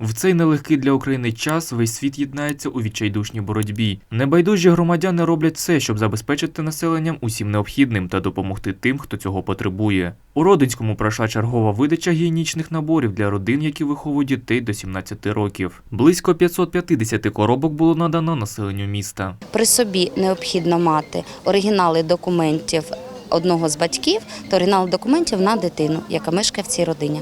В цей нелегкий для України час весь світ єднається у відчайдушній боротьбі. Небайдужі громадяни роблять все, щоб забезпечити населенням усім необхідним та допомогти тим, хто цього потребує. У Родинському пройшла чергова видача гігієнічних наборів для родин, які виховують дітей до 17 років. Близько 550 коробок було надано населенню міста. При собі необхідно мати оригінали документів одного з батьків та оригінали документів на дитину, яка мешкає в цій родині.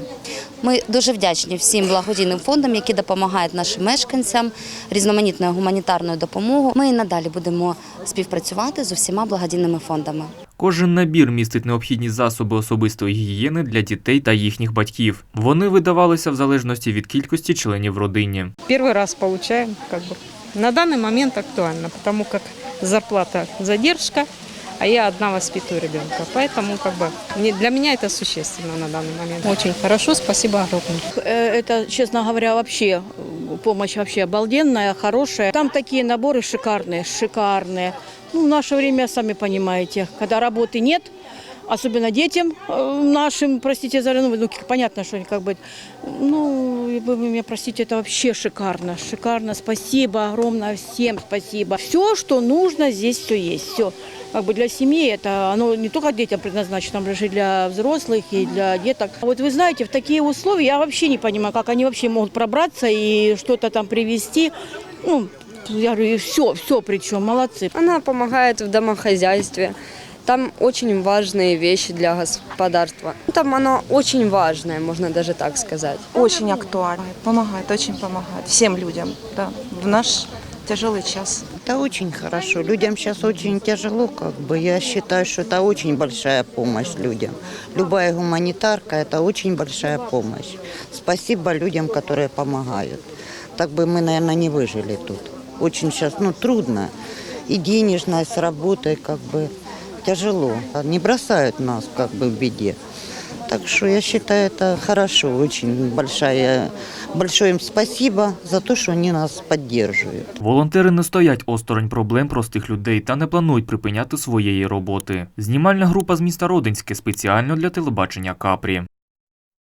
Ми дуже вдячні всім благодійним фондам, які допомагають нашим мешканцям різноманітною гуманітарною допомогою. Ми і надалі будемо співпрацювати з усіма благодійними фондами. Кожен набір містить необхідні засоби особистої гігієни для дітей та їхніх батьків. Вони видавалися в залежності від кількості членів в родині. Первый раз получаем, как бы. На данный момент актуально, потому как зарплата задержка, а я одна воспитываю ребенка. Поэтому как бы мне- для меня это существенно на данный момент. Очень хорошо, спасибо огромное. Э, Это, честно говоря, вообще э, помощь вообще обалденная, хорошая. Там такие наборы шикарные, шикарные. Ну, в наше время, сами понимаете, когда работы нет, особенно детям э, нашим, простите за ну, ну, понятно, что как бы, ну, и вы меня простите, это вообще шикарно, шикарно. Спасибо огромное всем, спасибо. Все, что нужно, здесь все есть, все. Как бы для семьи это оно не только детям предназначено, оно же и для взрослых и для деток. А Вот вы знаете, в такие условия я вообще не понимаю, как они вообще могут пробраться и что-то там привезти. Ну, я говорю, все, все причем, молодцы. Она помогает в домохозяйстве. Там очень важные вещи для господарства. Там оно очень важное, можно даже так сказать. Очень актуально. Помогает, очень помогает. Всем людям, да, в наш тяжелый час. Это очень хорошо. Людям сейчас очень тяжело, как бы. Я считаю, что это очень большая помощь людям. Любая гуманитарка – это очень большая помощь. Спасибо людям, которые помогают. Так бы мы, наверное, не выжили тут. Очень сейчас, ну, трудно. И денежная с работой, как бы, тяжело. Не бросают нас, как бы, в беде. Так что я считаю, это хорошо, очень большая, большое им спасибо за то, что они нас поддерживают. Волонтери не стоять осторонь проблем простих людей та не планують припиняти своєї роботи. Знімальна група з міста Родинське спеціально для телебачення Капрі.